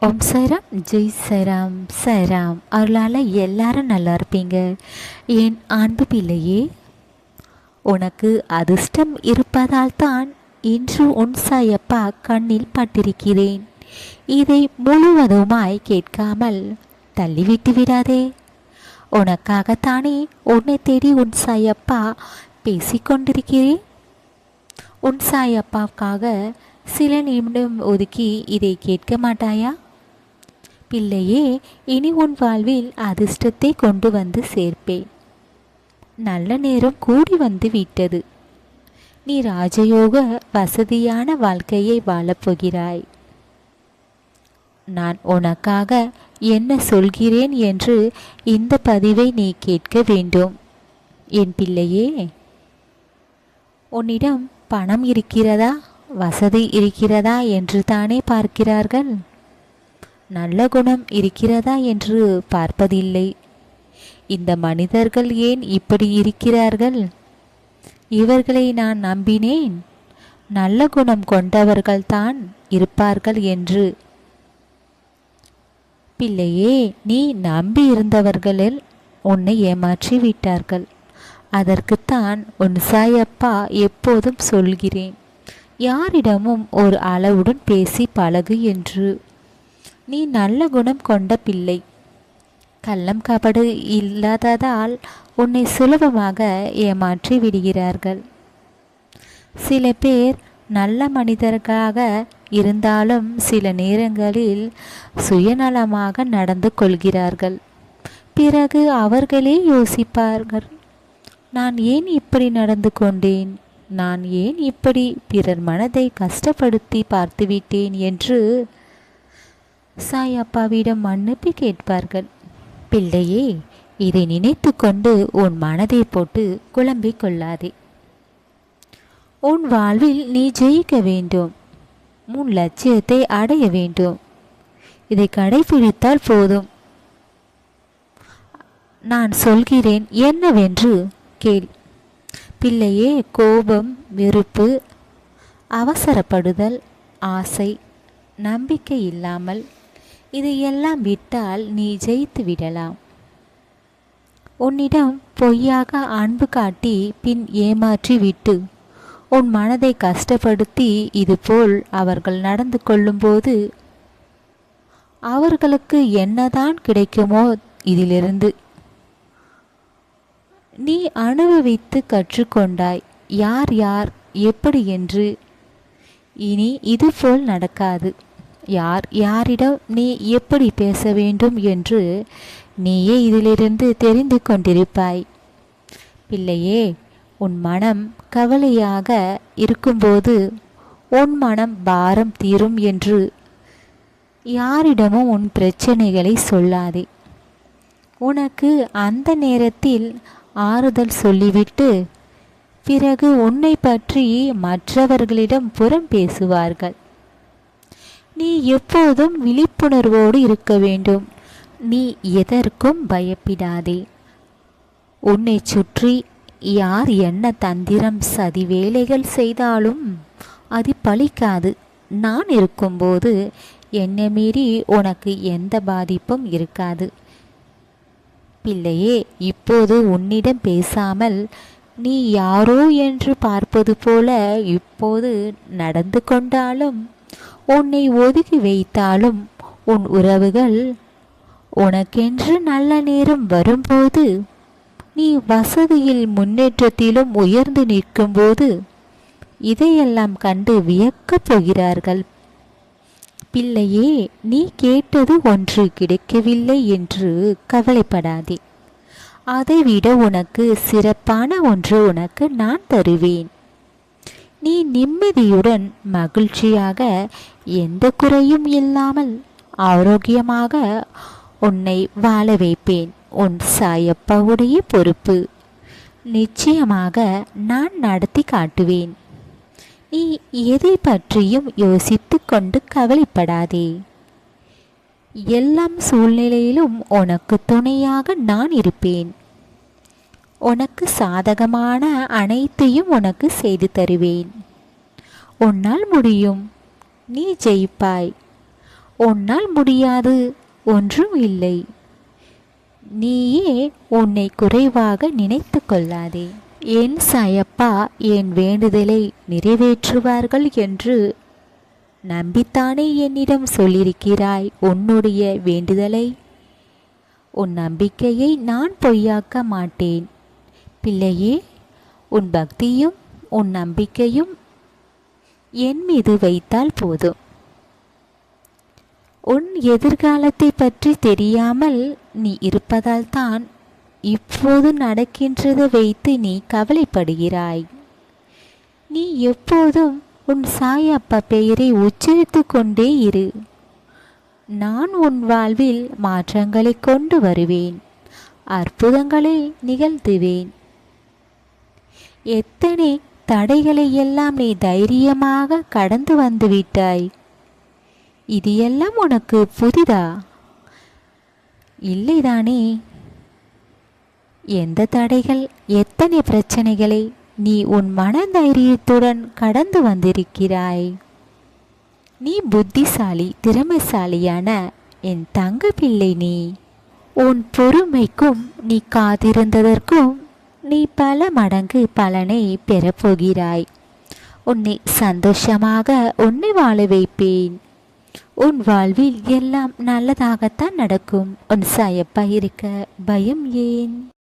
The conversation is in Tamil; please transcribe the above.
ஓம் சைராம் ஜெய் சைராம் சைராம். அருளால் எல்லாரும் நல்லா இருப்பீங்க. என் அன்பு பிள்ளையே உனக்கு அதிர்ஷ்டம் இருப்பதால் தான் இன்று உன் சாயப்பா கண்ணில் பட்டிருக்கிறேன். இதை முழுவதுமாய் கேட்காமல் தள்ளிவிட்டு விடாதே. உனக்காகத்தானே உன்னை தேடி உன் சாயப்பா பேசிக்கொண்டிருக்கிறேன். உன் சாயப்பாவுக்காக சில நிமிடம் ஒதுக்கி இதை கேட்க மாட்டாயா? பிள்ளையே இனி உன் வாழ்வில் அதிர்ஷ்டத்தை கொண்டு வந்து சேர்ப்பேன். நல்ல நேரம் கூடி வந்து விட்டது. நீ ராஜயோக வசதியான வாழ்க்கையை வாழப்போகிறாய் நான் உனக்காக என்ன சொல்கிறேன் என்று இந்த பதிவை நீ கேட்க வேண்டும். என் பிள்ளையே உன்னிடம் பணம் இருக்கிறதா? வசதி இருக்கிறதா என்று தானே பார்க்கிறார்கள்? நல்ல குணம் இருக்கிறதா என்று பார்ப்பதில்லை. இந்த மனிதர்கள் ஏன் இப்படி இருக்கிறார்கள்? இவர்களை நான் நம்பினேன். நல்ல குணம் கொண்டவர்கள்தான் இருப்பார்கள் என்று. பிள்ளையே நீ நம்பி இருந்தவர்களில் உன்னை ஏமாற்றி விட்டார்கள் அதற்குத்தான் உன் சாயப்பா எப்போதும் சொல்கிறேன். யாரிடமும் ஒரு அளவுடன் பேசி பழகு என்று. நீ நல்ல குணம் கொண்ட பிள்ளை. கள்ளம் கபடு இல்லாததால் உன்னை சுலபமாக ஏமாற்றி விடுகிறார்கள். சில பேர் நல்ல மனிதர்களாக இருந்தாலும் சில நேரங்களில் சுயநலமாக நடந்து கொள்கிறார்கள். பிறகு அவர்களே யோசிப்பார்கள். நான் ஏன் இப்படி நடந்து கொண்டேன்? நான் ஏன் இப்படி பிறர் மனதை கஷ்டப்படுத்தி பார்த்துவிட்டேன் என்று சாய் அப்பாவிடம் மன்னிப்பு கேட்பார்கள். பிள்ளையே இதை நினைத்து கொண்டு உன் மனதை போட்டு குழம்பிக் கொள்ளாதே. உன் வாழ்வில் நீ ஜெயிக்க வேண்டும். உன் லட்சியத்தை அடைய வேண்டும். இதை கடைபிடித்தால் போதும். நான் சொல்கிறேன் என்னவென்று கேள். பிள்ளையே கோபம் வெறுப்பு அவசரப்படுதல் ஆசை நம்பிக்கை இல்லாமல் இதையெல்லாம் விட்டால் நீ ஜெயித்து விடலாம். உன்னிடம் பொய்யாக அன்பு காட்டி பின் ஏமாற்றி விட்டு உன் மனதை கஷ்டப்படுத்தி இதுபோல் அவர்கள் நடந்து கொள்ளும்போது அவர்களுக்கு என்னதான் கிடைக்குமோ இதிலிருந்து நீ அனுபவித்து கற்றுக்கொண்டாய். யார் யார் எப்படி என்று. இனி இதுபோல் நடக்காது. யார் யாரிடம் நீ எப்படி பேச வேண்டும் என்று நீயே இதிலிருந்து தெரிந்து கொண்டிருப்பாய். பிள்ளையே உன் மனம் கவலையாக இருக்கும்போது உன் மனம் பாரம் தீரும் என்று யாரிடமும் உன் பிரச்சனைகளை சொல்லாதே. உனக்கு அந்த நேரத்தில் ஆறுதல் சொல்லிவிட்டு பிறகு உன்னை பற்றி மற்றவர்களிடம் புறம் பேசுவார்கள். நீ எப்போதும் விழிப்புணர்வோடு இருக்க வேண்டும். நீ எதற்கும் பயப்படாதே. உன்னை சுற்றி யார் என்ன தந்திரம் சதி வேலைகள் செய்தாலும் அது பலிக்காது நான் இருக்கும்போது என்னை மீறி உனக்கு எந்த பாதிப்பும் இருக்காது. பிள்ளையே இப்போது உன்னிடம் பேசாமல் நீ யாரோ என்று பார்ப்பது போல இப்போது நடந்து கொண்டாலும் உன்னை ஒதுக்கி வைத்தாலும் உன் உறவுகள் உனக்கென்று நல்ல நேரம் வரும்போது நீ வசதியில் முன்னேற்றத்திலும் உயர்ந்து நிற்கும்போது இதையெல்லாம் கண்டு வியக்கப் போகிறார்கள் பிள்ளையே நீ கேட்டது ஒன்று கிடைக்கவில்லை என்று கவலைப்படாதே. அதைவிட உனக்கு சிறப்பான ஒன்று உனக்கு நான் தருவேன். நீ நிம்மதியுடன் மகிழ்ச்சியாக எந்த குறையும் இல்லாமல் ஆரோக்கியமாக உன்னை வாழ வைப்பேன். உன் சாயப்பாவுடைய பொறுப்பு. நிச்சயமாக நான் நடத்தி காட்டுவேன். நீ எதை பற்றியும் யோசித்து கொண்டு கவலைப்படாதே. எல்லாம் சூழ்நிலையிலும் உனக்கு துணையாக நான் இருப்பேன். உனக்கு சாதகமான அனைத்தையும் உனக்கு செய்து தருவேன். உன்னால் முடியும். நீ ஜெயிப்பாய். உன்னால் முடியாது. ஒன்றும் இல்லை. நீயே உன்னை குறைவாக நினைத்து கொள்ளாதே. என் சாயப்பா என் வேண்டுதலை நிறைவேற்றுவார்கள் என்று நம்பித்தானே என்னிடம் சொல்லியிருக்கிறாய் உன்னுடைய வேண்டுதலை? உன் நம்பிக்கையை நான் பொய்யாக்க மாட்டேன். பிள்ளையே உன் பக்தியும் உன் நம்பிக்கையும் என் மீது வைத்தால் போதும். உன் எதிர்காலத்தை பற்றி தெரியாமல் நீ இருப்பதால் தான் இப்போது நடக்கின்றதை வைத்து நீ கவலைப்படுகிறாய். நீ எப்போதும் உன் சாய் அப்பா பெயரை உச்சரித்து கொண்டே இரு. நான் உன் வாழ்வில் மாற்றங்களை கொண்டு வருவேன். அற்புதங்களை நிகழ்த்துவேன். எத்தனை தடைகளை எல்லாம் நீ தைரியமாக கடந்து வந்துவிட்டாய் இது எல்லாம் உனக்கு புதிதா? இல்லைதானே. எந்த தடைகள் எத்தனை பிரச்சனைகளை நீ உன் மன தைரியத்துடன் கடந்து வந்திருக்கிறாய்? நீ புத்திசாலி திறமைசாலியான என் தங்க பிள்ளை நீ. உன் பொறுமைக்கும் நீ காத்திருந்ததற்கும் நீ பல மடங்கு பலனை பெறப்போகிறாய். உன்னை சந்தோஷமாக உன்னை வாழ வைப்பேன். உன் வாழ்வில் எல்லாம் நல்லதாகத்தான் நடக்கும். உன் சாயப்பா இருக்க பயம் ஏன்?